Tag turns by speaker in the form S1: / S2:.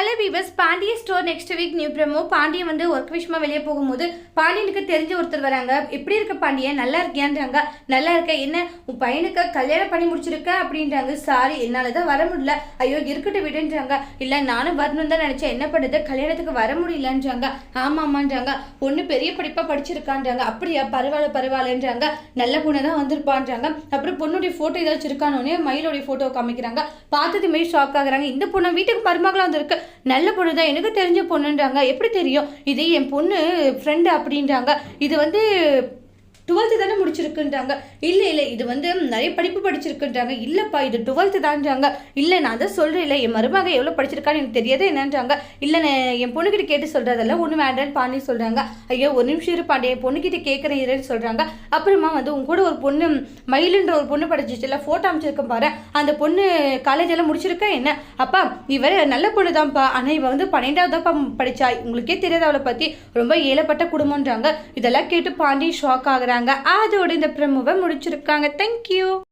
S1: Hello viewers Pandiya store next week new promo Pandian வந்து work விஷயமா வெளியே போகும்போது பாண்டியனுக்கு தெரிஞ்ச ஒருத்தர் வராங்க. எப்படி இருக்க பாண்டியன் நல்லா இருக்கியான்றாங்க. நல்லா இருக்க. என்ன? உன் பையனுக்கு கல்யாணம் பண்ணி முடிச்சிருக்க அப்படின்றாங்க. சாரி என்னால் தான் வர முடியல. ஐயோ இருக்கட்டும் விடுன்றாங்க. இல்லை நானும் வரணும்னு தான் நினச்சேன். என்ன பண்ணுது? கல்யாணத்துக்கு வர முடியலன்றாங்க. ஆமாம்மான்றாங்க பொண்ணு பெரிய படிப்பாக படிச்சிருக்கான்றாங்க. அப்படியா? பரவாயில்ல பரவாயில்லன்றாங்க. நல்ல பொண்ணு தான் வந்திருப்பான்றாங்க. அப்புறம் பொண்ணுடைய ஃபோட்டோ ஏதாச்சும் இருக்கானோடனே மயிலோடைய ஃபோட்டோ காமிக்கிறாங்க. பார்த்ததுமே ஷாக் ஆகுறாங்க. இந்த பொண்ணு வீட்டுக்கு மருமகளாக வந்திருக்கு. நல்ல பொண்ணு தான் எனக்கு தெரிஞ்ச பொண்ணுன்றாங்க. எப்படி தெரியும்? இது என் பொண்ணு ஃப்ரெண்டு அப்படின்றாங்க. இது வந்து டுவெல்த்து தானே முடிச்சிருக்குன்றாங்க. இல்லை இல்லை இது வந்து நிறைய படிப்பு படிச்சிருக்குன்றாங்க. இல்லைப்பா இது டுவெல்த்து தான்றாங்க. இல்லை நான் அதை சொல்கிறேன் இல்லை என் மருமக எவ்வளோ படிச்சிருக்கான்னு எனக்கு தெரியாதே என்னன்றாங்க. இல்லை நான் என் பொண்ணுக்கிட்ட கேட்டு சொல்கிறதெல்லாம் ஒன்று வேண்டான்னு பாண்டி சொல்கிறாங்க ஐயோ ஒரு நிமிஷம் இரு என் பொண்ணுக்கிட்ட கேட்குறேன் இருன்னு சொல்கிறாங்க அப்புறமா வந்து உங்க கூட ஒரு பொண்ணு மயிலுன்ற ஒரு பொண்ணு படிச்சிச்சுல ஃபோட்டோ அமைச்சிருக்கேன் பாரு. அந்த பொண்ணு காலேஜ் எல்லாம் முடிச்சிருக்கா என்ன? அப்பா இவர் நல்ல பொண்ணு தான்ப்பா ஆனால் இவன் வந்து பன்னெண்டாவது தான்ப்பா படிச்சா. உங்களுக்கே தெரியாது அவளை பற்றி ரொம்ப ஏழப்பட்ட குடும்பம்ன்றாங்க. இதெல்லாம் கேட்டு பாண்டி ஷாக் ஆகுறாங்க. அதோட இந்த ப்ரமோவை முடிச்சிருக்காங்க. தேங்க்யூ